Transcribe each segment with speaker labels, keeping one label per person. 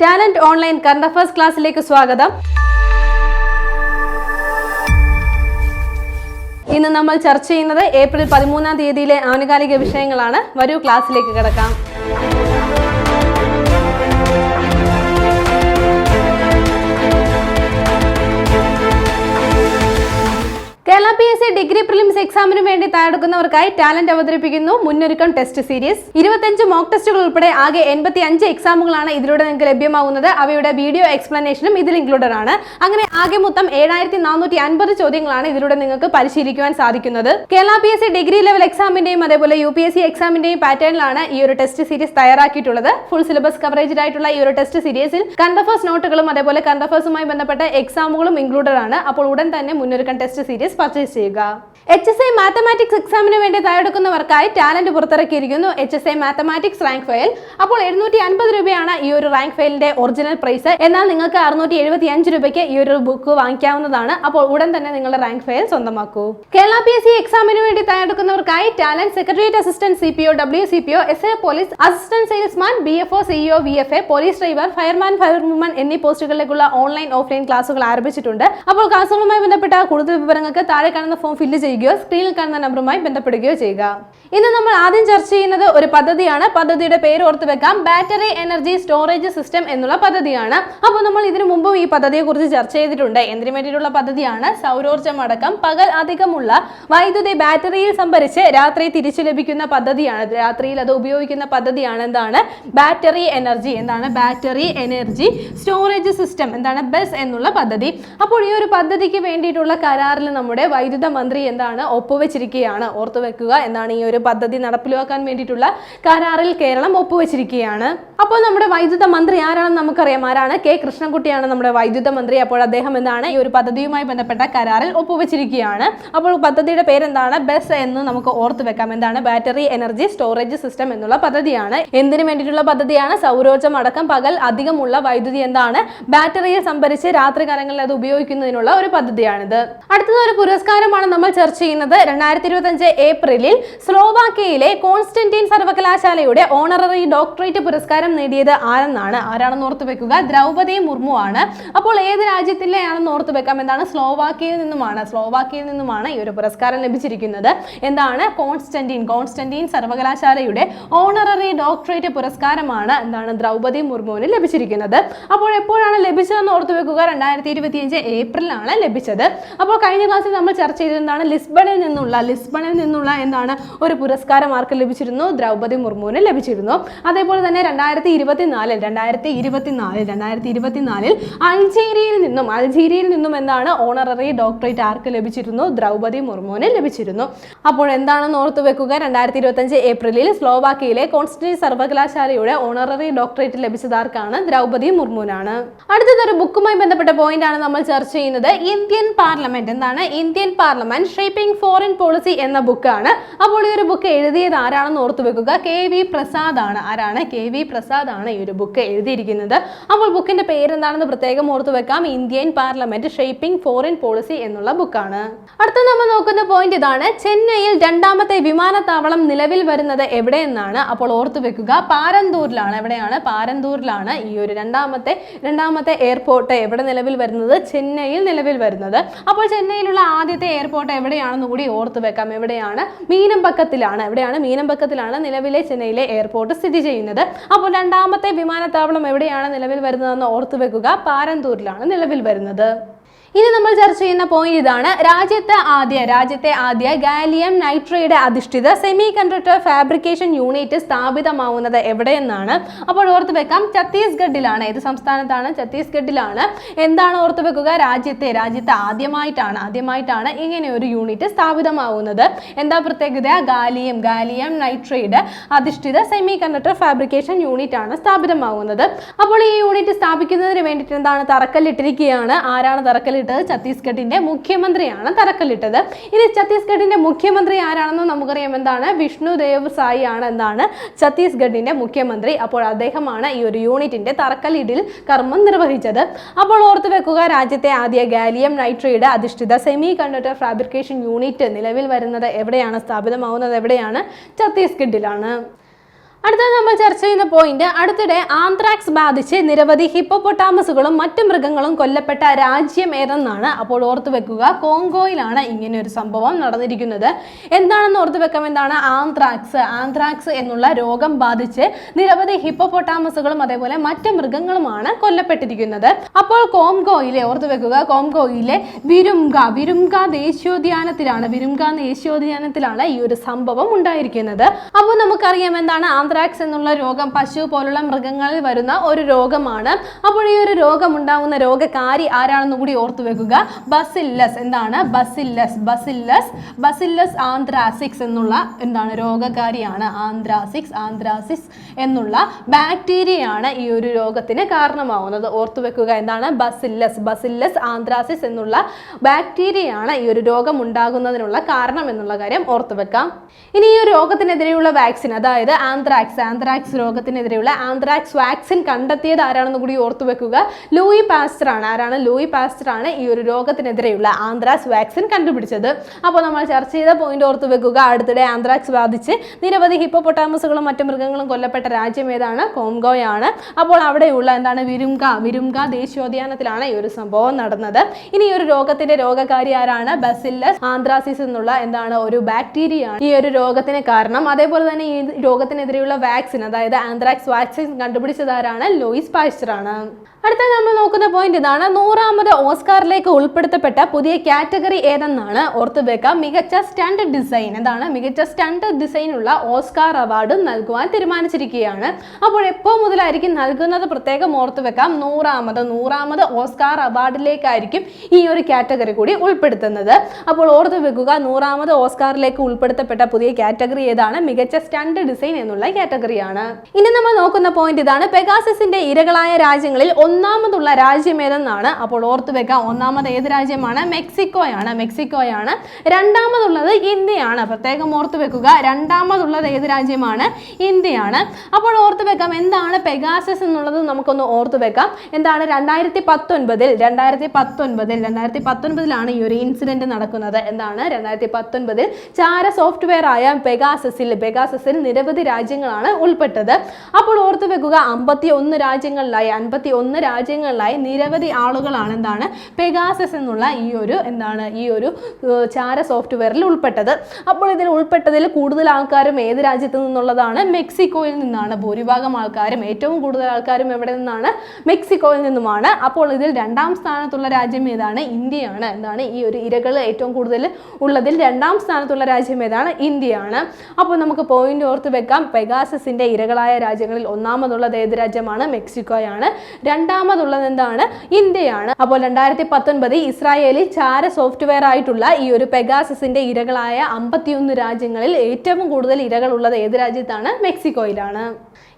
Speaker 1: Talent online current affairs ക്ലാസ്സിലേക്ക് സ്വാഗതം. ഇന്ന് നമ്മൾ ചർച്ച ചെയ്യുന്നത് ഏപ്രിൽ പതിമൂന്നാം തീയതിയിലെ ആനുകാലിക വിഷയങ്ങളാണ്. വരൂ ക്ലാസ്സിലേക്ക് കിടക്കാം. Kerala P S C degree prelims എക്സാമിന് വേണ്ടി തയ്യാറെടുക്കുന്നവർക്കായി ടാലന്റ് അവതരിപ്പിക്കുന്നു മുന്നൊരുക്കം ടെസ്റ്റ് സീരീസ് ഇരുപത്തഞ്ച് മോക്ക് ടെസ്റ്റുകൾ ഉൾപ്പെടെ ആകെ എൺപത്തി അഞ്ച് എക്സാമുകളാണ് ഇതിലൂടെ നിങ്ങൾക്ക് ലഭ്യമാകുന്നത്. അവയുടെ വീഡിയോ എക്സ്പ്ലനേഷനും ഇതിൽ ഇൻക്ലൂഡഡ് ആണ്. അങ്ങനെ ആകെ മൊത്തം ഏഴായിരത്തി നാനൂറ്റി അൻപത് ചോദ്യങ്ങളാണ് ഇതിലൂടെ നിങ്ങൾക്ക് പരിശീലിക്കുവാൻ സാധിക്കുന്നത്. Kerala P S C degree level എക്സാമിന്റെയും അതേപോലെ യു പി എസ് സി എക്സാമിന്റെയും പാറ്റേണിലാണ് ഈ ഒരു ടെസ്റ്റ് സീരീസ് തയ്യാറാക്കിയിട്ടുള്ളത്. ഫുൾ സിലബസ് കവറേജിലായിട്ടുള്ള ഈ ഒരു ടെസ്റ്റ് സീരീസിൽ കണ്ടഫേഴ്സ് നോട്ടുകളും അതേപോലെ കണ്ടഫേഴ്സുമായി ബന്ധപ്പെട്ട എക്സാമുകളും ഇൻക്ലൂഡഡ് ആണ്. അപ്പോൾ ഉടൻ തന്നെ മുന്നൊരുക്കം ടെസ്റ്റ് സീരീസ് പർച്ചേസ് ചെയ്യുക. എച്ച് എസ് ഐ മാത്തമാറ്റിക്സ് എക്സാമിന് വേണ്ടി തയ്യാറെടുക്കുന്നവർക്കായി talent പുറത്തിറക്കിയിരിക്കുന്നു H S I mathematics rank file അപ്പോൾ എഴുന്നൂറ്റി അൻപത് രൂപയാണ് ഈ ഒരു റാങ്ക് ഫയലിന്റെ ഒറിജിനൽ പ്രൈസ് എന്നാൽ നിങ്ങൾക്ക് അറുന്നൂറ്റി എഴുപത്തി അഞ്ച് രൂപയ്ക്ക് ഈ ഒരു ബുക്ക് വാങ്ങിക്കാവുന്നതാണ്. അപ്പോൾ ഉടൻ തന്നെ നിങ്ങളുടെ റാങ്ക് ഫയൽ സ്വന്തമാക്കൂ. കേരള പി എസ് സി എക്സാമിന് വേണ്ടി തയ്യാറെടുക്കുന്നവർക്കായി talent secretariat assistant C P O W C P O S A police assistant salesman B F O CEO V F A police driver fireman firewoman എന്നീ പോസ്റ്റുകളിലേക്കുള്ള online offline ക്ലാസുകൾ ആരംഭിച്ചിട്ടുണ്ട്. അപ്പോൾ ക്ലാസുകളുമായി ബന്ധപ്പെട്ട കൂടുതൽ വിവരങ്ങൾക്ക് താഴെ കാണുന്ന ഫോം ഫില്ല് ചെയ്യുകയോ സ്ക്രീനിൽ കാണുന്ന നമ്പറുമായി ബന്ധപ്പെടുകയോ ചെയ്യുക. ഇന്ന് നമ്മൾ ആദ്യം ചർച്ച ചെയ്യുന്നത് ഒരു പദ്ധതിയാണ്. പദ്ധതിയുടെ പേര് ഓർത്ത് വെക്കാം. ബാറ്ററി എനർജി സ്റ്റോറേജ് സിസ്റ്റം എന്നുള്ള പദ്ധതിയാണ്. അപ്പോൾ നമ്മൾ ഇതിനു മുമ്പും ഈ പദ്ധതിയെ കുറിച്ച് ചർച്ച ചെയ്തിട്ടുണ്ട്. എന്തിനു വേണ്ടിയിട്ടുള്ള പദ്ധതിയാണ്? സൗരോർജം അടക്കം. പകൽ അധികമുള്ള വൈദ്യുതി ബാറ്ററിയിൽ സംഭരിച്ച് രാത്രി തിരിച്ചു ലഭിക്കുന്ന പദ്ധതിയാണ്. രാത്രിയിൽ അത് ഉപയോഗിക്കുന്ന പദ്ധതിയാണ് എന്താണ്? ബാറ്ററി എനർജി എന്താണ്? ബാറ്ററി എനർജി സ്റ്റോറേജ് സിസ്റ്റം എന്താണ്? ബസ് എന്നുള്ള പദ്ധതി. അപ്പോൾ ഈ ഒരു പദ്ധതിക്ക് വേണ്ടിയിട്ടുള്ള കരാറിൽ നമ്മുടെ വൈദ്യുത മന്ത്രി എന്താണ് ഒപ്പുവെച്ചിരിക്കുകയാണ്. ഓർത്തു വെക്കുക എന്നാണ് ഈ ഒരു പദ്ധതി നടപ്പിലാക്കാൻ വേണ്ടിയിട്ടുള്ള കരാറിൽ കേരളം ഒപ്പുവെച്ചിരിക്കുകയാണ്. അപ്പോൾ നമ്മുടെ വൈദ്യുത മന്ത്രി ആരാണെന്ന് നമുക്കറിയാം. ആരാണ്? കെ കൃഷ്ണൻകുട്ടിയാണ് നമ്മുടെ വൈദ്യുത മന്ത്രി. അപ്പോൾ അദ്ദേഹം എന്താണ് ഈ ഒരു പദ്ധതിയുമായി ബന്ധപ്പെട്ട കരാറിൽ ഒപ്പുവെച്ചിരിക്കുകയാണ്. അപ്പോൾ പദ്ധതിയുടെ പേരെന്താണ്? ബസ് എന്ന് നമുക്ക് ഓർത്തു വെക്കാം. എന്താണ്? ബാറ്ററി എനർജി സ്റ്റോറേജ് സിസ്റ്റം എന്നുള്ള പദ്ധതിയാണ്. എന്തിനു വേണ്ടിയിട്ടുള്ള പദ്ധതിയാണ്? സൗരോർജം അടക്കം പകൽ അധികമുള്ള വൈദ്യുതി എന്താണ്? ബാറ്ററിയെ സംഭരിച്ച് രാത്രി കാലങ്ങളിൽ അത് ഉപയോഗിക്കുന്നതിനുള്ള ഒരു പദ്ധതിയാണിത്. അടുത്തത് ഒരു പുരസ്കാരമാണ് നമ്മൾ ചർച്ച ചെയ്യുന്നത്. രണ്ടായിരത്തി ഇരുപത്തി അഞ്ച് ഏപ്രിലിൽ സ്ലോവാക്കിയയിലെ കോൺസ്റ്റന്റീൻ സർവകലാശാലയുടെ ഓണററി ഡോക്ടറേറ്റ് പുരസ്കാരം നേടിയത് ആരെന്നാണ്? ആരാണെന്ന് ഓർത്ത് വെക്കുക. ദ്രൗപദി മുർമു ആണ്. അപ്പോൾ ഏത് രാജ്യത്തിലെയാണെന്ന് ഓർത്ത് വെക്കാം. എന്താണ്? സ്ലോവാക്കിയയിൽ നിന്നുമാണ്. സ്ലോവാക്കിയയിൽ നിന്നുമാണ് ഈ ഒരു പുരസ്കാരം ലഭിച്ചിരിക്കുന്നത്. എന്താണ്? കോൺസ്റ്റന്റീൻ കോൺസ്റ്റന്റീൻ സർവകലാശാലയുടെ ഓണററി ഡോക്ടറേറ്റ് പുരസ്കാരമാണ് എന്താണ്? ദ്രൗപദി മുർമുവിന് ലഭിച്ചിരിക്കുന്നത്. അപ്പോൾ എപ്പോഴാണ് ലഭിച്ചതെന്ന് ഓർത്ത് വെക്കുക. രണ്ടായിരത്തി ഇരുപത്തിയഞ്ച് ഏപ്രിലാണ് ലഭിച്ചത്. അപ്പോൾ കഴിഞ്ഞ ക്ലാസ്സിൽ നമ്മൾ ചർച്ച ചെയ്തിരുന്നതാണ് ലിസ്ബണിൽ നിന്നുള്ള ലിസ്ബണിൽ നിന്നുള്ള എന്താണ് ഒരു പുരസ്കാരം ആർക്ക് ലഭിച്ചിരുന്നു. ദ്രൗപദി മുർമുവിന് ലഭിച്ചിരുന്നു. അതേപോലെ തന്നെ രണ്ടായിരത്തി ഇരുപത്തിനാലിൽ രണ്ടായിരത്തി ഇരുപത്തിനാലിൽ രണ്ടായിരത്തി ഇരുപത്തിനാലിൽ അൾജീരിയയിൽ നിന്നും അൾജീരിയയിൽ നിന്നും എന്താണ് ഓണററി ഡോക്ടറേറ്റ് ആർക്ക് ലഭിച്ചിരുന്നു? ദ്രൗപദി മുർമുവിന് ലഭിച്ചിരുന്നു. അപ്പോൾ എന്താണെന്ന് ഓർത്തു വെക്കുക. രണ്ടായിരത്തി ഇരുപത്തഞ്ച് ഏപ്രിലിൽ സ്ലോവാക്കിയയിലെ കോൺസ്റ്റന്റീൻ സർവകലാശാലയുടെ ഓണററി ഡോക്ടറേറ്റ് ലഭിച്ചത് ആർക്കാണ്? ദ്രൗപദി മുർമുവിനാണ്. അടുത്തതൊരു ബുക്കുമായി ബന്ധപ്പെട്ട പോയിന്റ് ആണ് നമ്മൾ ചർച്ച ചെയ്യുന്നത്. Indian parliament. എന്താണ്? Indian parliament shaping foreign policy എന്ന ബുക്കാണ്. അപ്പോൾ ഈ ഒരു ബുക്ക് എഴുതിയത് ആരാണെന്ന് ഓർത്തു വെക്കുക. കെ വി പ്രസാദ് ആണ് ആരാണ്? കെ വി പ്രസാദ് ആണ് ഈ ഒരു ബുക്ക് എഴുതിയിരിക്കുന്നത്. അപ്പോൾ ബുക്കിന്റെ പേര് എന്താണെന്ന് പ്രത്യേകം ഓർത്തു വെക്കാം. Indian parliament shaping foreign policy എന്നുള്ള ബുക്കാണ്. അടുത്ത നമ്മൾ നോക്കുന്ന പോയിന്റ് ഇതാണ്. ചെന്നൈയിൽ രണ്ടാമത്തെ വിമാനത്താവളം നിലവിൽ വരുന്നത് എവിടെയെന്നാണ് അപ്പോൾ ഓർത്തു വെക്കുക. പാരന്തൂരിലാണ്. എവിടെയാണ്? പാരന്തൂരിലാണ് ഈ ഒരു രണ്ടാമത്തെ രണ്ടാമത്തെ എയർപോർട്ട് എവിടെ നിലവിൽ വരുന്നത്? ചെന്നൈയിൽ നിലവിൽ വരുന്നത്. അപ്പോൾ ചെന്നൈയിലുള്ള ആദ്യത്തെ എയർപോർട്ട് എവിടെയാണെന്ന് കൂടി ഓർത്ത് വെക്കാം. എവിടെയാണ്? മീനമ്പക്കത്തിലാണ്. എവിടെയാണ്? മീനമ്പക്കത്തിലാണ് നിലവിലെ ചെന്നൈയിലെ എയർപോർട്ട് സ്ഥിതി ചെയ്യുന്നത്. അപ്പോൾ രണ്ടാമത്തെ വിമാനത്താവളം എവിടെയാണ് നിലവിൽ വരുന്നതെന്ന് ഓർത്തു വെക്കുക. പാരന്തൂരിലാണ് നിലവിൽ വരുന്നത്. ഇനി നമ്മൾ ചർച്ച ചെയ്യുന്ന പോയിന്റ് ഇതാണ്. രാജ്യത്തെ ആദ്യ രാജ്യത്തെ ആദ്യ ഗാലിയം നൈട്രൈഡ് അധിഷ്ഠിത സെമി കണ്ടക്ടർ ഫാബ്രിക്കേഷൻ യൂണിറ്റ് സ്ഥാപിതമാവുന്നത് എവിടെയെന്നാണ് അപ്പോൾ ഓർത്ത് വെക്കാം. ഛത്തീസ്ഗഡിലാണ് ഏത് സംസ്ഥാനത്താണ്? ഛത്തീസ്ഗഡിലാണ്. എന്താണ് ഓർത്ത് വെക്കുക? രാജ്യത്തെ രാജ്യത്തെ ആദ്യമായിട്ടാണ് ആദ്യമായിട്ടാണ് ഇങ്ങനെ ഒരു യൂണിറ്റ് സ്ഥാപിതമാവുന്നത്. എന്താ പ്രത്യേകത? ഗാലിയം ഗാലിയം നൈട്രൈഡ് അധിഷ്ഠിത സെമി കണ്ടക്ടർ ഫാബ്രിക്കേഷൻ യൂണിറ്റ് ആണ് സ്ഥാപിതമാവുന്നത്. അപ്പോൾ ഈ യൂണിറ്റ് സ്ഥാപിക്കുന്നതിന് വേണ്ടിയിട്ട് എന്താണ് തറക്കല്ലിട്ടിരിക്കുകയാണ്. ആരാണ് തറക്കല്ലിട്ടത് ഛത്തീസ്ഗഡിന്റെ മുഖ്യമന്ത്രിയാണ് തറക്കല്ലിട്ടത്. ഇനി ഛത്തീസ്ഗഡിന്റെ മുഖ്യമന്ത്രി ആരാണെന്ന് നമുക്കറിയാം എന്താണ്? വിഷ്ണു ദേവ് സായി ആണ് എന്താണ് ഛത്തീസ്ഗഡിന്റെ മുഖ്യമന്ത്രി. അപ്പോൾ അദ്ദേഹമാണ് ഈ ഒരു യൂണിറ്റിന്റെ തറക്കല്ലിടിൽ കർമ്മം നിർവഹിച്ചത്. അപ്പോൾ ഓർത്തു വെക്കുക രാജ്യത്തെ ആദ്യ ഗാലിയം നൈട്രേഡ് അധിഷ്ഠിത സെമി കണ്ടക്ടർ ഫാബ്രിക്കേഷൻ യൂണിറ്റ് നിലവിൽ വരുന്നത് എവിടെയാണ്? സ്ഥാപിതമാവുന്നത് എവിടെയാണ്? ഛത്തീസ്ഗഡിലാണ്. അടുത്ത നമ്മൾ ചർച്ച ചെയ്യുന്ന പോയിന്റ് അടുത്തിടെ ആന്ത്രാക്സ് ബാധിച്ച് നിരവധി ഹിപ്പോപൊട്ടാമസുകളും മറ്റു മൃഗങ്ങളും കൊല്ലപ്പെട്ട രാജ്യം ഏതെന്നാണ് അപ്പോൾ ഓർത്തു വെക്കുക. കോങ്കോയിലാണ് ഇങ്ങനെ ഒരു സംഭവം നടന്നിരിക്കുന്നത്. എന്താണെന്ന് ഓർത്തു വെക്കാം? എന്താണ്? ആന്ത്രാക്സ്. ആന്ത്രാക്സ് എന്നുള്ള രോഗം ബാധിച്ച് നിരവധി ഹിപ്പോപൊട്ടാമസുകളും അതേപോലെ മറ്റു മൃഗങ്ങളുമാണ് കൊല്ലപ്പെട്ടിരിക്കുന്നത്. അപ്പോൾ കോംഗോയിലെ ഓർത്തു വെക്കുക കോംഗോയിലെ വിരുംഗ വിരുംഗ ദേശീയോദ്യാനത്തിലാണ് വിരുംഗ ദേശീയോദ്യാനത്തിലാണ് ഈ ഒരു സംഭവം ഉണ്ടായിരിക്കുന്നത്. അപ്പോൾ നമുക്കറിയാം എന്താണ്? ആന്ത്രാക്സ് എന്നുള്ള രോഗം പശു പോലുള്ള മൃഗങ്ങളിൽ വരുന്ന ഒരു രോഗമാണ്. അപ്പോൾ ഈ ഒരു രോഗം ഉണ്ടാകുന്ന രോഗകാരി ആരാണെന്ന് കൂടി ഓർത്തു വെക്കുക. ബസില്ലസ്. എന്താണ്? ബസില്ലസ്. ബസില്ലസ് ബസില്ലസ് ആന്ത്രാസിക്സ് എന്നുള്ള എന്താണ്? രോഗകാരിയാണ്. ആന്ത്രാസിക്സ് ആന്ത്രാസിസ് എന്നുള്ള ബാക്ടീരിയയാണ് ഈ ഒരു രോഗത്തിന് കാരണമാവുന്നത്. ഓർത്തു വെക്കുക എന്താണ്? ബസില്ലസ്. ബസില്ലസ് ആന്ത്രാസിസ് എന്നുള്ള ബാക്ടീരിയയാണ് ഈ ഒരു രോഗം ഉണ്ടാകുന്നതിനുള്ള കാരണം എന്നുള്ള കാര്യം ഓർത്തു വെക്കാം. ഇനി ഈ രോഗത്തിനെതിരെയുള്ള വാക്സിൻ അതായത് ആന്ത്രാക്സ് ആന്ത്രാക്സ് ആന്ത്രാക്സ് രോഗത്തിനെതിരെയുള്ള ആന്ത്രാക്സ് വാക്സിൻ കണ്ടെത്തിയത് ആരാണെന്ന് കൂടി ഓർത്തു വെക്കുക. ലൂയി പാസ്റ്റർ ആണ്. ആരാണ്? ലൂയി പാസ്റ്റർ ആണ് ഈ ഒരു രോഗത്തിനെതിരെയുള്ള ആന്ത്രാക്സ് വാക്സിൻ കണ്ടുപിടിച്ചത്. അപ്പോൾ നമ്മൾ ചർച്ച ചെയ്ത പോയിന്റ് ഓർത്തു വെക്കുക. അടുത്തിടെ ആന്ത്രാക്സ് ബാധിച്ച് നിരവധി ഹിപ്പോപൊട്ടാമസുകളും മറ്റു മൃഗങ്ങളും കൊല്ലപ്പെട്ട രാജ്യം ഏതാണ്? കോംഗോയാണ്. അപ്പോൾ അവിടെയുള്ള എന്താണ്? വിരുംഗ വിരുംഗ ദേശീയോദ്യാനത്തിലാണ് ഈ ഒരു സംഭവം നടന്നത്. ഇനി ഈ ഒരു രോഗത്തിന്റെ രോഗകാരി ആരാണ്? ബസില്ലസ് ആന്ത്രാസിസ് എന്നുള്ള എന്താണ്? ഒരു ബാക്ടീരിയ ഈ ഒരു രോഗത്തിന് കാരണം. അതേപോലെ തന്നെ ഈ രോഗത്തിനെതിരെയുള്ള വാക്സിൻ അതായത് ആന്ത്രാക്സ് വാക്സിൻ കണ്ടുപിടിച്ചതാരാണ്? ലോയിസ് പാസ്റ്റർ ആണ് അടുത്ത നമ്മൾ നോക്കുന്ന പോയിന്റ് ഇതാണ്. നൂറാമത് ഓസ്കാറിലേക്ക് ഉൾപ്പെടുത്തപ്പെട്ട പുതിയ കാറ്റഗറി ഏതെന്നാണ് ഓർത്തു വെക്കാം. മികച്ച സ്റ്റണ്ട് ഡിസൈൻ. എന്താണ്? മികച്ച സ്റ്റണ്ട് ഡിസൈനുള്ള ഓസ്കാർ അവാർഡ് നൽകുവാൻ തീരുമാനിച്ചിരിക്കുകയാണ്. അപ്പോൾ എപ്പോൾ മുതലായിരിക്കും നൽകുന്നത് പ്രത്യേകം ഓർത്തു വെക്കാം. നൂറാമത് നൂറാമത് ഓസ്കാർ അവാർഡിലേക്കായിരിക്കും ഈ ഒരു കാറ്റഗറി കൂടി ഉൾപ്പെടുത്തുന്നത്. അപ്പോൾ ഓർത്തു വെക്കുക നൂറാമത് ഓസ്കാറിലേക്ക് ഉൾപ്പെടുത്തപ്പെട്ട പുതിയ കാറ്റഗറി ഏതാണ്? മികച്ച സ്റ്റണ്ട് ഡിസൈൻ എന്നുള്ള കാറ്റഗറിയാണ്. ഇനി നമ്മൾ നോക്കുന്ന പോയിന്റ് ഇതാണ്. പെഗാസസിന്റെ ഇരകളായ രാജ്യങ്ങളിൽ ഒന്നാമതുള്ള രാജ്യം ഏതെന്നാണ് അപ്പോൾ ഓർത്തു വെക്കാം. ഒന്നാമത് ഏത് രാജ്യമാണ്? മെക്സിക്കോയാണ്. മെക്സിക്കോയാണ്. രണ്ടാമതുള്ളത് ഇന്ത്യയാണ്. പ്രത്യേകം ഓർത്തു വെക്കുക. രണ്ടാമതുള്ളത് ഏത് രാജ്യമാണ്? ഇന്ത്യയാണ്. അപ്പോൾ ഓർത്തു വെക്കാം. എന്താണ് പെഗാസസ് എന്നുള്ളത് നമുക്കൊന്ന് ഓർത്തു വെക്കാം. എന്താണ്? രണ്ടായിരത്തി പത്തൊൻപതിൽ രണ്ടായിരത്തി പത്തൊൻപതിൽ രണ്ടായിരത്തി പത്തൊൻപതിലാണ് ഈ ഒരു ഇൻസിഡന്റ് നടക്കുന്നത്. എന്താണ്? രണ്ടായിരത്തി പത്തൊൻപതിൽ ചാര സോഫ്റ്റ്വെയർ ആയ പെഗാസസിൽ പെഗാസസിൽ നിരവധി രാജ്യങ്ങളാണ് ഉൾപ്പെട്ടത്. അപ്പോൾ ഓർത്തു വെക്കുക. അമ്പത്തി ഒന്ന് രാജ്യങ്ങളിലായി. അൻപത്തി ഒന്ന് രാജ്യങ്ങളിലായി നിരവധി ആളുകളാണ് എന്താണ് പെഗാസസ് എന്നുള്ള ഈ ഒരു എന്താണ് ഈ ഒരു ചാര സോഫ്റ്റ്വെയറിൽ ഉൾപ്പെട്ടത്. അപ്പോൾ ഇതിൽ ഉൾപ്പെട്ടതിൽ കൂടുതൽ ആൾക്കാരും ഏത് രാജ്യത്ത് നിന്നുള്ളതാണ്? മെക്സിക്കോയിൽ നിന്നാണ്. ഭൂരിഭാഗം ആൾക്കാരും ഏറ്റവും കൂടുതൽ ആൾക്കാരും എവിടെ നിന്നാണ്? മെക്സിക്കോയിൽ നിന്നുമാണ്. അപ്പോൾ ഇതിൽ രണ്ടാം സ്ഥാനത്തുള്ള രാജ്യം ഏതാണ്? ഇന്ത്യയാണ്. എന്താണ് ഈ ഒരു ഇരകൾ ഏറ്റവും കൂടുതൽ ഉള്ളതിൽ രണ്ടാം സ്ഥാനത്തുള്ള രാജ്യം ഏതാണ്? ഇന്ത്യയാണ്. അപ്പോൾ നമുക്ക് പോയിന്റ് ഓർത്ത് വെക്കാം. പെഗാസസിന്റെ ഇരകളായ രാജ്യങ്ങളിൽ ഒന്നാമതുള്ളത് ഏത് രാജ്യമാണ്? മെക്സിക്കോയാണ്. രണ്ടാമതുള്ളത് എന്താണ്? ഇന്ത്യയാണ്. അപ്പോൾ രണ്ടായിരത്തി പത്തൊൻപത് ഇസ്രായേലിൽ ചാര സോഫ്റ്റ്വെയർ ആയിട്ടുള്ള ഈ ഒരു പെഗാസസിന്റെ ഇരകളായ അമ്പത്തിയൊന്ന് രാജ്യങ്ങളിൽ ഏറ്റവും കൂടുതൽ ഇരകളുള്ളത് ഏത് രാജ്യത്താണ്? മെക്സിക്കോയിലാണ്.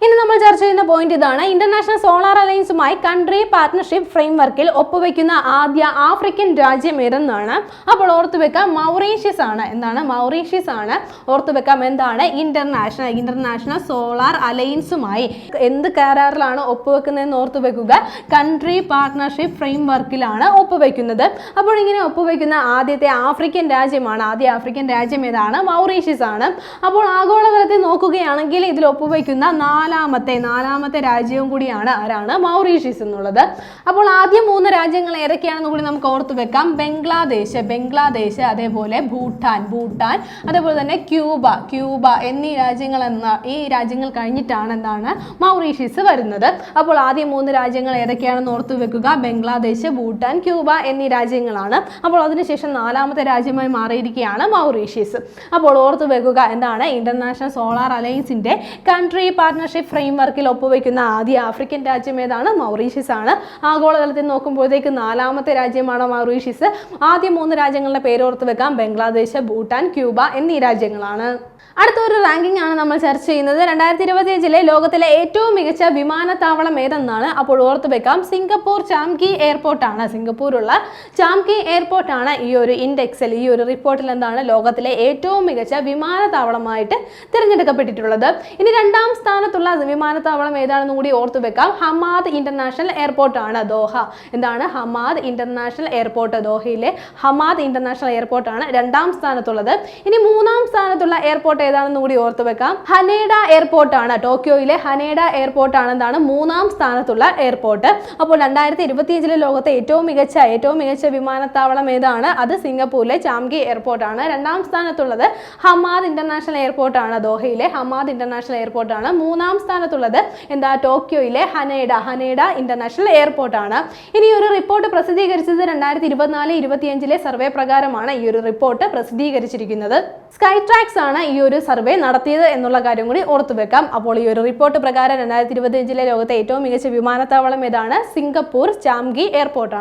Speaker 1: ഇനി നമ്മൾ ചർച്ച ചെയ്യുന്ന പോയിന്റ് ഇതാണ്. ഇന്റർനാഷണൽ സോളാർ അലയൻസുമായി കൺട്രി പാർട്ണർഷിപ്പ് ഫ്രെയിംവർക്കിൽ ഒപ്പുവെക്കുന്ന ആദ്യ ആഫ്രിക്കൻ രാജ്യം ഏതെന്നാണ്? അപ്പോൾ ഓർത്തു വെക്കാം മൗറീഷ്യസ് ആണ്. എന്താണ്? മൗറീഷ്യസ് ആണ്. ഓർത്തു വെക്കാം എന്താണ്? ഇന്റർനാഷണൽ ഇന്റർനാഷണൽ സോളാർ അലയൻസുമായി എന്ത് കരാറിലാണ് ഒപ്പുവെക്കുന്നതെന്ന് ഓർത്തു വെക്കുക. കൺട്രി പാർട്ണർഷിപ്പ് ഫ്രെയിംവർക്കിലാണ് ഒപ്പുവെക്കുന്നത്. അപ്പോൾ ഇങ്ങനെ ഒപ്പുവെക്കുന്ന ആദ്യത്തെ ആഫ്രിക്കൻ രാജ്യമാണ്. ആദ്യ ആഫ്രിക്കൻ രാജ്യം ഏതാണ്? മൗറീഷ്യസ് ആണ്. അപ്പോൾ ആഗോളതലത്തിൽ നോക്കുകയാണെങ്കിൽ ഇതിൽ ഒപ്പുവെക്കുന്ന നാലാമത്തെ നാലാമത്തെ രാജ്യവും കൂടിയാണ് ആരാണ്? മൗറീഷ്യസ് എന്നുള്ളത്. അപ്പോൾ ആദ്യം മൂന്ന് രാജ്യങ്ങൾ ഏതൊക്കെയാണെന്ന് കൂടി നമുക്ക് ഓർത്തു വെക്കാം. ബംഗ്ലാദേശ് ബംഗ്ലാദേശ് അതേപോലെ ഭൂട്ടാൻ ഭൂട്ടാൻ അതേപോലെ തന്നെ ക്യൂബ ക്യൂബ എന്നീ രാജ്യങ്ങൾ എന്ന ഈ രാജ്യങ്ങൾ കഴിഞ്ഞിട്ടാണ് എന്താണ് മൗറീഷ്യസ് വരുന്നത്. അപ്പോൾ ആദ്യം മൂന്ന് രാജ്യങ്ങൾ ഏതൊക്കെയാണെന്ന് ഓർത്തു വെക്കുക. ബംഗ്ലാദേശ് ഭൂട്ടാൻ ക്യൂബ എന്നീ രാജ്യങ്ങളാണ്. അപ്പോൾ അതിനുശേഷം നാലാമത്തെ രാജ്യമായി മാറിയിരിക്കുകയാണ് മൗറീഷ്യസ്. അപ്പോൾ ഓർത്തു വെക്കുക എന്താണ്? ഇന്റർനാഷണൽ സോളാർ അലയൻസിന്റെ കൺട്രി പാർട്ണർഷിപ്പ് ഫ്രെയിംവർക്കിൽ ഒപ്പുവെക്കുന്ന ആദ്യ ആഫ്രിക്കൻ രാജ്യം ഏതാണ്? മൗറീഷ്യസ് ആണ്. ആഗോളതലത്തിൽ നോക്കുമ്പോഴത്തേക്ക് നാലാമത്തെ രാജ്യമാണ് മൗറീഷ്യസ്. ആദ്യ മൂന്ന് രാജ്യങ്ങളുടെ പേരോർത്ത് വെക്കാം. ബംഗ്ലാദേശ് ഭൂട്ടാൻ ക്യൂബ എന്നീ രാജ്യങ്ങളാണ്. അടുത്ത ഒരു റാങ്കിംഗ് ആണ് നമ്മൾ ചർച്ച ചെയ്യുന്നത്. രണ്ടായിരത്തി ഇരുപത്തിയഞ്ചിലെ ലോകത്തിലെ ഏറ്റവും മികച്ച വിമാനത്താവളം ഏതെന്നാണ്? അപ്പോൾ ഓർത്ത് വെക്കാം. സിംഗപ്പൂർ ചാംകി എയർപോർട്ടാണ് സിംഗപ്പൂരുള്ള ചാംകി എയർപോർട്ടാണ് ഈ ഒരു ഇൻഡെക്സിൽ. ഈ ഒരു റിപ്പോർട്ടിൽ എന്താണ് ലോകത്തിലെ ഏറ്റവും മികച്ച വിമാനത്താവളമായിട്ട് തിരഞ്ഞെടുക്കപ്പെട്ടിട്ടുള്ളത്. ഇനി രണ്ടാം സ്ഥാനത്തുള്ള വിമാനത്താവളം ഏതാണെന്ന് കൂടി ഓർത്തു വെക്കാം. ഹമാദ് ഇന്റർനാഷണൽ എയർപോർട്ട് ആണ് ദോഹ. എന്താണ്? ഹമാദ് ഇന്റർനാഷണൽ എയർപോർട്ട് ദോഹയിലെ ഹമാദ് ഇന്റർനാഷണൽ എയർപോർട്ട് ആണ് രണ്ടാം സ്ഥാനത്തുള്ളത്. ഇനി മൂന്നാം സ്ഥാനത്തുള്ള എയർപോർട്ട് ഏതാണെന്ന് കൂടി ഓർത്തു വെക്കാം. ഹനേഡ എയർപോർട്ട് ആണ്. ടോക്കിയോയിലെ ഹനേഡ എയർപോർട്ട് ആണ് എന്താണ്? മൂന്നാം സ്ഥാനത്തുള്ള എയർപോർട്ട്. അപ്പോൾ രണ്ടായിരത്തി ഇരുപത്തിയഞ്ചിലെ ലോകത്തെ ഏറ്റവും മികച്ച ഏറ്റവും മികച്ച വിമാനത്താവളം ഏതാണ്? അത് സിംഗപ്പൂരിലെ ചാംഗി എയർപോർട്ട് ആണ്. രണ്ടാം സ്ഥാനത്തുള്ളത് ഹമാദ് ഇന്റർനാഷണൽ എയർപോർട്ട് ആണ് ദോഹയിലെ ഹമാദ് ഇന്റർനാഷണൽ എയർപോർട്ട് ആണ്. മൂന്നാം സ്ഥാനത്തുള്ളത് എന്താ ടോക്കിയോയിലെ ഹനേഡ ഹനേഡ ഇന്റർനാഷണൽ എയർപോർട്ടാണ്. ഇനി ഒരു റിപ്പോർട്ട് പ്രസിദ്ധീകരിച്ചത് രണ്ടായിരത്തി ഇരുപത്തിനാല് ഇരുപത്തിയഞ്ചിലെ സർവേ പ്രകാരമാണ് ഈ ഒരു റിപ്പോർട്ട് പ്രസിദ്ധീകരിച്ചിരിക്കുന്നത്. സ്കൈ ട്രാക്സ് ആണ് ഈ ഒരു സർവേ നടത്തിയത് എന്നുള്ള കാര്യം കൂടി ഓർത്തു വെക്കാം. അപ്പോൾ ഈ ഒരു റിപ്പോർട്ട് പ്രകാരം രണ്ടായിരത്തി ഇരുപത്തിയഞ്ചിലെ ലോകത്തെ ഏറ്റവും മികച്ച വിമാനത്താവളം ഏതാണ്? സിംഗപ്പൂർ ചാംഗി എയർപോർട്ട്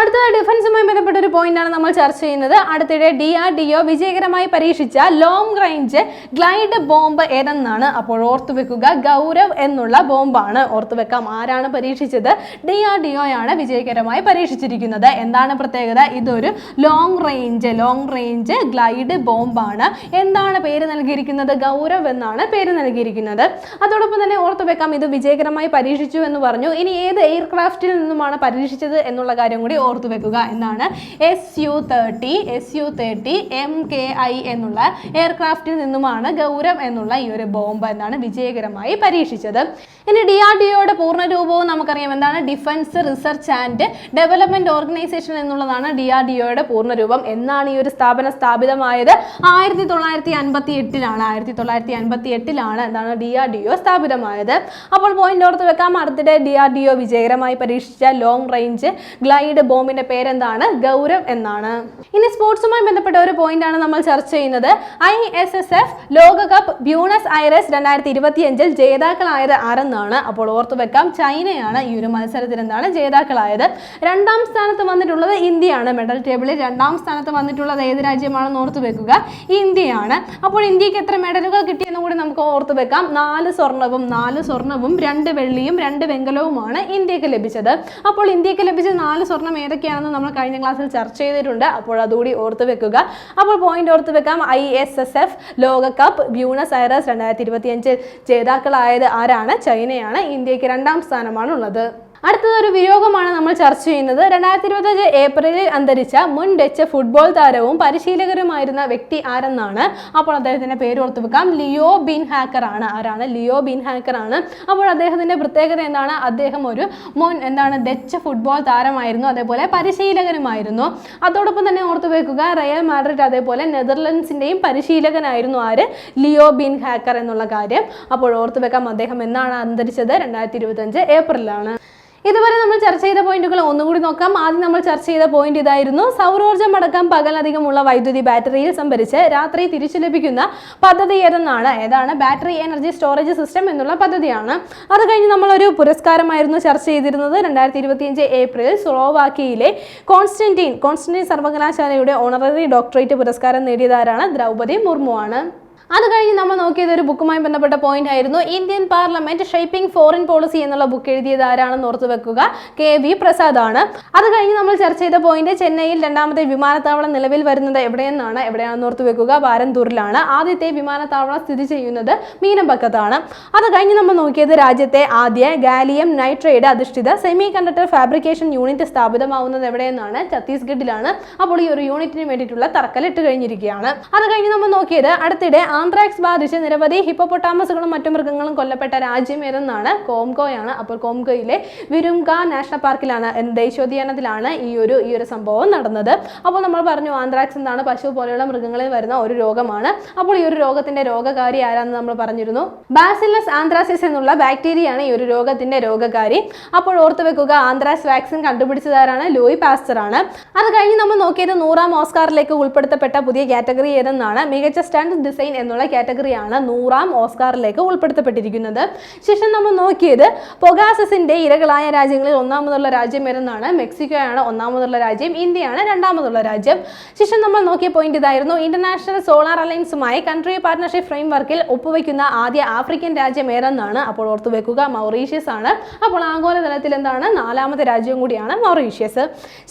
Speaker 1: അടുത്തത് ഡിഫൻസുമായി ബന്ധപ്പെട്ട ഒരു പോയിന്റാണ് നമ്മൾ ചർച്ച ചെയ്യുന്നത്. അടുത്തിടെ ഡി ആർ ഡി ഒ വിജയകരമായി പരീക്ഷിച്ച ലോങ് റേഞ്ച് ഗ്ലൈഡ് ബോംബ് ഏതെന്നാണ് അപ്പോൾ ഓർത്തു വെക്കുക ഗൗരവ് എന്നുള്ള ബോംബാണ് ഓർത്തു വെക്കാം ആരാണ് പരീക്ഷിച്ചത്? ഡി ആർ ഡി ഒ ആണ് വിജയകരമായി പരീക്ഷിച്ചിരിക്കുന്നത്. എന്താണ് പ്രത്യേകത? ഇതൊരു long range long range glide ബോംബാണ് എന്താണ് പേര് നൽകിയിരിക്കുന്നത്? ഗൗരവ് എന്നാണ് പേര് നൽകിയിരിക്കുന്നത്. അതോടൊപ്പം തന്നെ ഓർത്തു വെക്കാം ഇത് വിജയകരമായി പരീക്ഷിച്ചു എന്ന് പറഞ്ഞു. ഇനി ഏത് എയർക്രാഫ്റ്റിൽ നിന്നുമാണ് പരീക്ഷിച്ചത് എന്നുള്ള കാര്യം കൂടി ഓർത്തു വെക്കുക എന്നാണ് S U thirty S U thirty M K I എന്നുള്ള എയർക്രാഫ്റ്റിൽ നിന്നുമാണ് ഗൗരവ് എന്നുള്ള ഈ ഒരു ബോംബ് എന്നാണ് വിജയകരമായി പരീക്ഷിച്ചത്. ഇനി ഡി ആർ ഡി ഒയുടെ പൂർണ രൂപവും നമുക്കറിയാം. എന്താണ്? Defence research and development organisation എന്നുള്ളതാണ് ഡി ആർ ഡി ഒയുടെ പൂർണ രൂപം എന്നാണ് ഈ ഒരു സ്ഥാപനം സ്ഥാപിതമായത്? ആയിരത്തി തൊള്ളായിരത്തി അൻപത്തി എട്ടിലാണ് ആയിരത്തി തൊള്ളായിരത്തി അൻപത്തി എട്ടിലാണ് എന്താണ് ഡി ആർ ഡി ഒ സ്ഥാപിതമായത്. അപ്പോൾ പോയിന്റ് ഓർത്ത് വെക്കാം. അടുത്തിടെ ഡി ആർ ഡി ഒ വിജയകരമായി പരീക്ഷിച്ച ലോങ് റേഞ്ച് ഗ്ലൈഡ് ബോംബിന്റെ പേരെന്താണ്? ഗൗരവ് എന്നാണ്. ഇനി സ്പോർട്സുമായി ബന്ധപ്പെട്ട ഒരു പോയിന്റ് ആണ് നമ്മൾ ചർച്ച ചെയ്യുന്നത്. ഐ എസ് എസ് എഫ് ലോകകപ്പ് ബ്യൂണസ് ഐറസ് രണ്ടായിരത്തി ഇരുപത്തിയഞ്ചിൽ ജേതാക്കളായത് ആരെന്നാണ്? അപ്പോൾ ഓർത്തു വെക്കാം ചൈനയാണ് ഈ ഒരു മത്സരത്തിൽ എന്താണ് ജേതാക്കളായത്. രണ്ടാം സ്ഥാനത്ത് വന്നിട്ടുള്ളത് ഇന്ത്യയാണ്. മെഡൽ ടേബിളിൽ രണ്ടാം സ്ഥാനത്ത് വന്നിട്ടുള്ളത് ഏത് രാജ്യമാണെന്ന് ഓർത്തു വെക്കുക. ഇന്ത്യയാണ്. അപ്പോൾ ഇന്ത്യയ്ക്ക് എത്ര മെഡലുകൾ കിട്ടിയെന്ന് കൂടി നമുക്ക് ഓർത്തു വെക്കാം. നാല് സ്വർണവും നാല് സ്വർണവും രണ്ട് വെള്ളിയും രണ്ട് വെങ്കലവുമാണ് ഇന്ത്യയ്ക്ക് ലഭിച്ചത്. അപ്പോൾ ഇന്ത്യയ്ക്ക് ലഭിച്ച നാല് സ്വർണം ഏതൊക്കെയാണെന്ന് നമ്മൾ കഴിഞ്ഞ ക്ലാസ്സിൽ ചർച്ച ചെയ്തിട്ടുണ്ട്. അപ്പോൾ അതുകൂടി ഓർത്ത് വെക്കുക. അപ്പോൾ പോയിന്റ് ഓർത്ത് വെക്കാം. ഐ എസ് എസ് എഫ് ലോകകപ്പ് ബ്യൂണസ് ഐറസ് രണ്ടായിരത്തി ഇരുപത്തിയഞ്ചിൽ ജേതാക്കളായത് ആരാണ്? ചൈനയാണ്. ഇന്ത്യയ്ക്ക് രണ്ടാം സ്ഥാനമാണ് ഉള്ളത് അടുത്തത് ഒരു വിയോഗമാണ് നമ്മൾ ചർച്ച ചെയ്യുന്നത്. രണ്ടായിരത്തി ഇരുപത്തഞ്ച് ഏപ്രിലിൽ അന്തരിച്ച മുൻ ഡച്ച് ഫുട്ബോൾ താരവും പരിശീലകരുമായിരുന്ന വ്യക്തി ആരെന്നാണ്? അപ്പോൾ അദ്ദേഹത്തിന്റെ പേര് ഓർത്തു വെക്കാം. ലിയോ ബിൻ ഹാക്കർ ആണ് ആരാണ്? ലിയോ ബിൻ ഹാക്കർ ആണ് അപ്പോൾ അദ്ദേഹത്തിന്റെ പ്രത്യേകത എന്താണ്? അദ്ദേഹം ഒരു മുൻ എന്താണ് ഡച്ച് ഫുട്ബോൾ താരമായിരുന്നു അതേപോലെ പരിശീലകനുമായിരുന്നു അതോടൊപ്പം തന്നെ ഓർത്തു വെക്കുക റയൽ മാഡ്രിഡ് അതേപോലെ നെതർലൻഡ്സിന്റെയും പരിശീലകനായിരുന്നു ആര്? ലിയോ ബിൻ ഹാക്കർ എന്നുള്ള കാര്യം. അപ്പോൾ ഓർത്തു വെക്കാം അദ്ദേഹം എന്നാണ് അന്തരിച്ചത് രണ്ടായിരത്തി ഇരുപത്തഞ്ച് ഏപ്രിലാണ് ഇതുവരെ നമ്മൾ ചർച്ച ചെയ്ത പോയിന്റുകൾ ഒന്നുകൂടി നോക്കാം. ആദ്യം നമ്മൾ ചർച്ച ചെയ്ത പോയിന്റ് ഇതായിരുന്നു. സൗരോർജം അടക്കം പകലധികമുള്ള വൈദ്യുതി ബാറ്ററിയിൽ സംഭരിച്ച് രാത്രി തിരിച്ചു ലഭിക്കുന്ന പദ്ധതി ഏതെന്നാണ്? ഏതാണ്? ബാറ്ററി എനർജി സ്റ്റോറേജ് സിസ്റ്റം എന്നുള്ള പദ്ധതിയാണ്. അത് കഴിഞ്ഞ് നമ്മൾ ഒരു പുരസ്കാരമായിരുന്നു ചർച്ച ചെയ്തിരുന്നത് രണ്ടായിരത്തി ഇരുപത്തിയഞ്ച് ഏപ്രിൽ സ്ലോവാക്കിയയിലെ കോൺസ്റ്റന്റീൻ കോൺസ്റ്റന്റീൻ സർവകലാശാലയുടെ ഓണററി ഡോക്ടറേറ്റ് പുരസ്കാരം നേടിയതാരാണ്? ദ്രൗപദി മുർമു ആണ് അത് കഴിഞ്ഞ് നമ്മൾ നോക്കിയത് ഒരു ബുക്കുമായി ബന്ധപ്പെട്ട പോയിന്റ് ആയിരുന്നു. Indian parliament shaping foreign policy എന്നുള്ള ബുക്ക് എഴുതിയത് ആരാണെന്ന് ഓർത്തു വെക്കുക. കെ വി പ്രസാദ് ആണ്. അത് കഴിഞ്ഞ് നമ്മൾ ചർച്ച ചെയ്ത പോയിന്റ് ചെന്നൈയിൽ രണ്ടാമത്തെ വിമാനത്താവളം നിലവിൽ വരുന്നത് എവിടെയെന്നാണ്? എവിടെയാണെന്ന് ഓർത്തു വെക്കുക. ബാരന്തൂരിലാണ് ആദ്യത്തെ വിമാനത്താവളം സ്ഥിതി ചെയ്യുന്നത് മീനമ്പക്കത്താണ്. അത് കഴിഞ്ഞ് നമ്മൾ നോക്കിയത് രാജ്യത്തെ ആദ്യ ഗാലിയം നൈട്രൈഡ് അധിഷ്ഠിത സെമി കണ്ടക്ടർ ഫാബ്രിക്കേഷൻ യൂണിറ്റ് സ്ഥാപിതമാവുന്നത് എവിടെയെന്നാണ്? ഛത്തീസ്ഗഡിലാണ്. അപ്പോൾ ഈ ഒരു യൂണിറ്റിന് വേണ്ടിയിട്ടുള്ള തറക്കല്ലിട്ട് കഴിഞ്ഞിരിക്കുകയാണ്. അത് കഴിഞ്ഞ് നമ്മൾ നോക്കിയത് അടുത്തിടെ ആന്ത്രാക്സ് ബാധിച്ച് നിരവധി ഹിപ്പോപൊട്ടാമസുകളും മറ്റു മൃഗങ്ങളും കൊല്ലപ്പെട്ട രാജ്യം ഏതെന്നാണ് കോംഗോയാണ്. അപ്പോൾ കോംഗോയിലെ വിരുംഗ നാഷണൽ പാർക്കിലാണ് ദേശീയോദ്യാനത്തിലാണ് ഈ ഒരു ഈ ഒരു സംഭവം നടന്നത്. അപ്പോൾ നമ്മൾ പറഞ്ഞു ആന്ത്രാക്സ് എന്താണ്? പശു പോലെയുള്ള മൃഗങ്ങളിൽ വരുന്ന ഒരു രോഗമാണ്. അപ്പോൾ ഈ ഒരു രോഗത്തിന്റെ രോഗകാരി ആരാന്ന് നമ്മൾ പറഞ്ഞിരുന്നു? ബാസിലസ് ആന്ത്രാസിസ് എന്നുള്ള ബാക്ടീരിയയാണ് ഈ ഒരു രോഗത്തിന്റെ രോഗകാരി. അപ്പോൾ ഓർത്തു വെക്കുക ആന്ത്രാക്സ് വാക്സിൻ കണ്ടുപിടിച്ചതാരാണ്? ലൂയി പാസ്റ്റർ ആണ്. അത് കഴിഞ്ഞ് നമ്മൾ നോക്കിയത് നൂറാം ഓസ്കാറിലേക്ക് ഉൾപ്പെടുത്തപ്പെട്ട പുതിയ കാറ്റഗറി ഏതെന്നാണ്? മികച്ച സ്റ്റാൻഡ് ഡിസൈൻ എന്നുള്ള കാറ്റഗറിയാണ് നൂറാം ഓസ്കാറിലേക്ക് ഉൾപ്പെടുത്തപ്പെട്ടിരിക്കുന്നത്. ശേഷം നമ്മൾ നോക്കിയത് പൊഗാസസിന്റെ ഇരകളായ രാജ്യങ്ങളിൽ ഒന്നാമതുള്ള രാജ്യം ഏതെന്നാണ്? മെക്സിക്കോയാണ് ഒന്നാമതുള്ള രാജ്യം ഇന്ത്യയാണ് രണ്ടാമതുള്ള രാജ്യം. ശേഷം നമ്മൾ നോക്കിയ പോയിന്റ് ഇതായിരുന്നു. ഇന്റർനാഷണൽ സോളാർ അലയൻസുമായി കൺട്രി പാർട്ണർഷിപ്പ് ഫ്രെയിംവർക്കിൽ ഒപ്പുവെക്കുന്ന ആദ്യ ആഫ്രിക്കൻ രാജ്യം ഏതെന്നാണ്? അപ്പോൾ ഓർത്തുവെക്കുക മൗറീഷ്യസ് ആണ്. അപ്പോൾ ആഗോളതലത്തിൽ എന്താണ്? നാലാമത്തെ രാജ്യം കൂടിയാണ് മൗറീഷ്യസ്.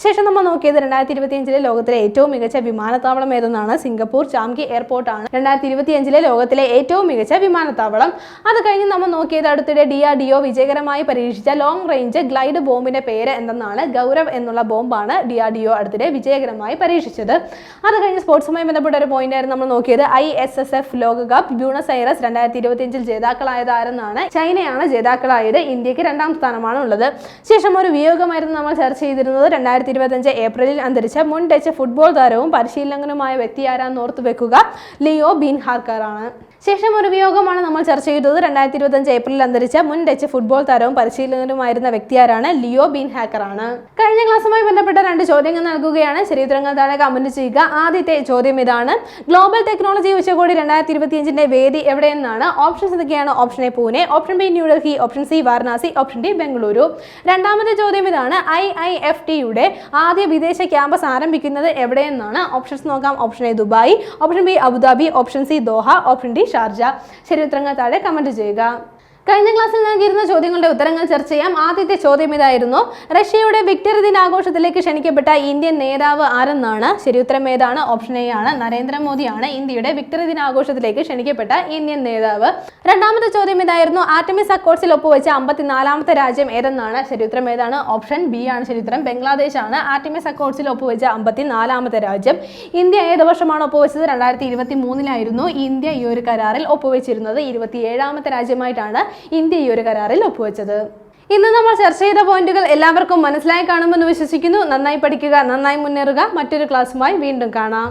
Speaker 1: ശേഷം നമ്മൾ നോക്കിയത് രണ്ടായിരത്തി ഇരുപത്തിയഞ്ചിലെ ലോകത്തിലെ ഏറ്റവും മികച്ച വിമാനത്താവളം ഏതെന്നാണ്? സിംഗപ്പൂർ ചാംകി എയർപോർട്ട് ആണ് രണ്ടായിരത്തി ഇരുപത്തിയഞ്ചിലെ ലോകത്തിലെ ഏറ്റവും മികച്ച വിമാനത്താവളം. അത് കഴിഞ്ഞ് നമ്മൾ നോക്കിയത് അടുത്തിടെ ഡി ആർ ഡി ഒ വിജയകരമായി പരീക്ഷിച്ച ലോങ് റേഞ്ച് ഗ്ലൈഡ് ബോംബിന്റെ പേര് എന്തെന്നാണ് ഗൗരവ് എന്നുള്ള ബോംബാണ് ഡി ആർ ഡി ഒ അടുത്തിടെ വിജയകരമായി പരീക്ഷിച്ചത്. അത് കഴിഞ്ഞ് സ്പോർട്സുമായി ബന്ധപ്പെട്ട ഒരു പോയിന്റ് ആയിരുന്നു നമ്മൾ നോക്കിയത്. ഐ എസ് എസ് എഫ് ലോകകപ്പ് ബ്യൂണസ് ഐറസ് രണ്ടായിരത്തി ഇരുപത്തിയഞ്ചിൽ ജേതാക്കളായതാരെന്നാണ്. ചൈനയാണ് ജേതാക്കളായത്. ഇന്ത്യയ്ക്ക് രണ്ടാം സ്ഥാനമാണ് ഉള്ളത് ശേഷം ഒരു വിയോഗമായിരുന്നു നമ്മൾ ചർച്ച ചെയ്തിരുന്നത്. രണ്ടായിരത്തി ഇരുപത്തഞ്ച് ഏപ്രിലിൽ അന്തരിച്ച മുൻ ഡച്ച് ഫുട്ബോൾ താരവും പരിശീലകനുമായ വ്യക്തി ആരാന്ന് ഓർത്തു വെക്കുക. ലിയോ ബീൻ ആണ് ശേഷം ഒരു വിയോഗമാണ് നമ്മൾ ചർച്ച ചെയ്തത്. രണ്ടായിരത്തി ഇരുപത്തഞ്ച് ഏപ്രിലിൽ അന്തരിച്ച മുൻ ഡച്ച് ഫുട്ബോൾ താരവും പരിശീലകനുമായിരുന്ന വ്യക്തിയാരാണ്? ലിയോ ബീൻ ഹാക്കർ ആണ് കഴിഞ്ഞ ക്ലാസ്സുമായി ബന്ധപ്പെട്ട രണ്ട് ചോദ്യങ്ങൾ നൽകുകയാണ്. ശരീരങ്ങൾ താഴെ കമന്റ് ചെയ്യുക. ആദ്യത്തെ ചോദ്യം ഇതാണ്. ഗ്ലോബൽ ടെക്നോളജി ഉച്ചകോടി രണ്ടായിരത്തി ഇരുപത്തിയഞ്ചിന്റെ വേദി എവിടെയെന്നാണ്? ഓപ്ഷൻസ് എന്തൊക്കെയാണ് option A Pune option B New Delhi option C Varanasi option D Bengaluru. രണ്ടാമത്തെ ചോദ്യം ഇതാണ്. ഐ ഐ എഫ് ടിയുടെ ആദ്യ വിദേശ ക്യാമ്പസ് ആരംഭിക്കുന്നത് എവിടെയെന്നാണ്? ഓപ്ഷൻസ് നോക്കാം. Option A Dubai option B Abu Dhabi option C Doha option D Sharjah. ശരി ഉത്തരങ്ങൾ താഴെ കമന്റ് ചെയ്യുക. കഴിഞ്ഞ ക്ലാസ്സിൽ നൽകിയിരുന്ന ചോദ്യങ്ങളുടെ ഉത്തരങ്ങൾ ചർച്ച ചെയ്യാം. ആദ്യത്തെ ചോദ്യം ഇതായിരുന്നു. റഷ്യയുടെ വിക്ടറി ദിനാഘോഷത്തിലേക്ക് ക്ഷണിക്കപ്പെട്ട ഇന്ത്യൻ നേതാവ് ആരെന്നാണ്? ശരി ഉത്തരം ഏതാണ്? ഓപ്ഷൻ എ ആണ്. നരേന്ദ്രമോദിയാണ് ഇന്ത്യയുടെ വിക്ടറി ദിനാഘോഷത്തിലേക്ക് ക്ഷണിക്കപ്പെട്ട ഇന്ത്യൻ നേതാവ്. രണ്ടാമത്തെ ചോദ്യം ഇതായിരുന്നു. ആർട്ടമിസ് അക്കോർഡ്സിൽ ഒപ്പുവെച്ച അമ്പത്തിനാലാമത്തെ രാജ്യം ഏതെന്നാണ്? ശരി ഉത്തരം ഏതാണ്? ഓപ്ഷൻ ബി ആണ്. ശരി ഉത്തരം ബംഗ്ലാദേശ് ആണ്. ആർട്ടമിസ് അക്കോർഡ്സിൽ ഒപ്പുവെച്ച അമ്പത്തിനാലാമത്തെ രാജ്യം ഇന്ത്യ ഏത് വർഷമാണ് ഒപ്പുവെച്ചത്? രണ്ടായിരത്തി ഇരുപത്തി മൂന്നിലായിരുന്നു ഇന്ത്യ ഈ ഒരു കരാറിൽ ഒപ്പുവെച്ചിരുന്നത്. ഇരുപത്തിയേഴാമത്തെ രാജ്യമായിട്ടാണ് ഇന്ത്യ ഈ ഒരു കരാറിൽ ഒപ്പുവെച്ചത്. ഇന്ന് നമ്മൾ ചർച്ച ചെയ്ത പോയിന്റുകൾ എല്ലാവർക്കും മനസ്സിലായി കാണുമെന്ന് വിശ്വസിക്കുന്നു. നന്നായി പഠിക്കുക നന്നായി മുന്നേറുക. മറ്റൊരു ക്ലാസ്സുമായി വീണ്ടും കാണാം.